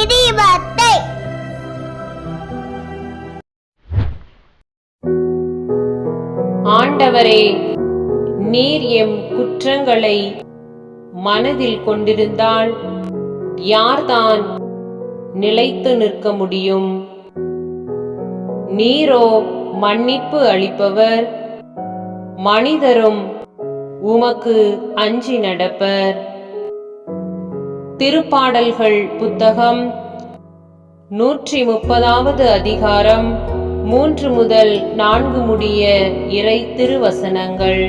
இடிபத்தை ஆண்டவரே நீர் எம் குற்றங்களை மனதில் கொண்டிருந்தால் யார்தான் நிலைத்து நிற்க முடியும்? நீரோ மன்னிப்பு அளிப்பவர் மனிதரும் உமக்கு அஞ்சி நடப்பர். திருப்பாடல்கள் புத்தகம் நூற்றி முப்பதாவது அதிகாரம் மூன்று முதல் நான்கு முடிய இறை திருவசனங்கள்.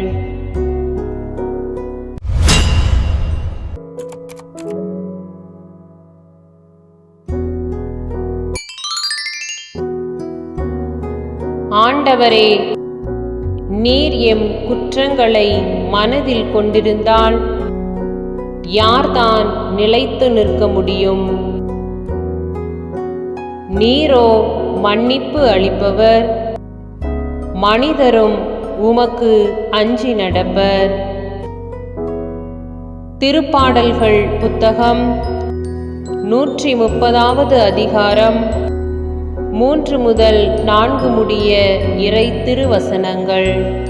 ஆண்டவரே நீர் எம் குற்றங்களை மனதில் கொண்டிருந்தால் யார்தான் நிலைத்து நிற்க முடியும்? நீரோ மன்னிப்பு அளிப்பவர். மனிதரும் உமக்கு அஞ்சி நடப்பர். திருப்பாடல்கள் புத்தகம் நூற்றி முப்பதாவது அதிகாரம் மூன்று முதல் நான்கு முடிய இறை திருவசனங்கள்.